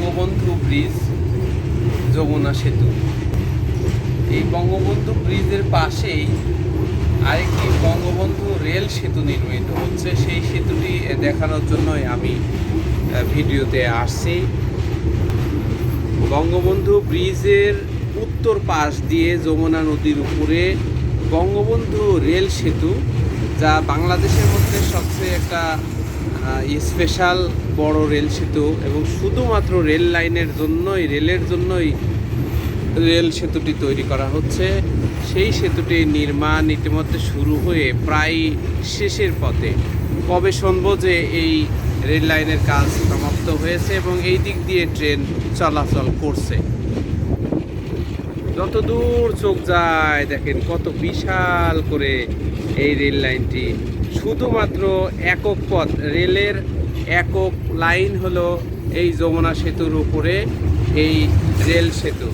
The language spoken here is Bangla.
বঙ্গবন্ধু ব্রিজ যমুনা সেতু। এই বঙ্গবন্ধু ব্রিজের পাশেই আরেকটি বঙ্গবন্ধু রেল সেতু নির্মিত হচ্ছে। সেই সেতুটি দেখানোর জন্যই আমি ভিডিওতে আসছি। বঙ্গবন্ধু ব্রিজের উত্তর পাশ দিয়ে যমুনা নদীর উপরে বঙ্গবন্ধু রেল সেতু, যা বাংলাদেশের মধ্যে সবচেয়ে একটা স্পেশাল বড় রেল সেতু এবং শুধুমাত্র রেল লাইনের জন্যই, রেলের জন্যই রেল সেতুটি তৈরি করা হচ্ছে। সেই সেতুটি নির্মাণ ইতিমধ্যে শুরু হয়ে প্রায় শেষের পথে। কবে শুনব যে এই রেল লাইনের কাজ সমাপ্ত হয়েছে এবং এই দিক দিয়ে ট্রেন চলাচল করছে। যত দূর চোখ যায় দেখেন কত বিশাল করে এই রেল লাইনটি। শুধুমাত্র একক পথ, রেলের একক লাইন হলো এই যমুনা সেতুর উপরে এই রেল সেতু।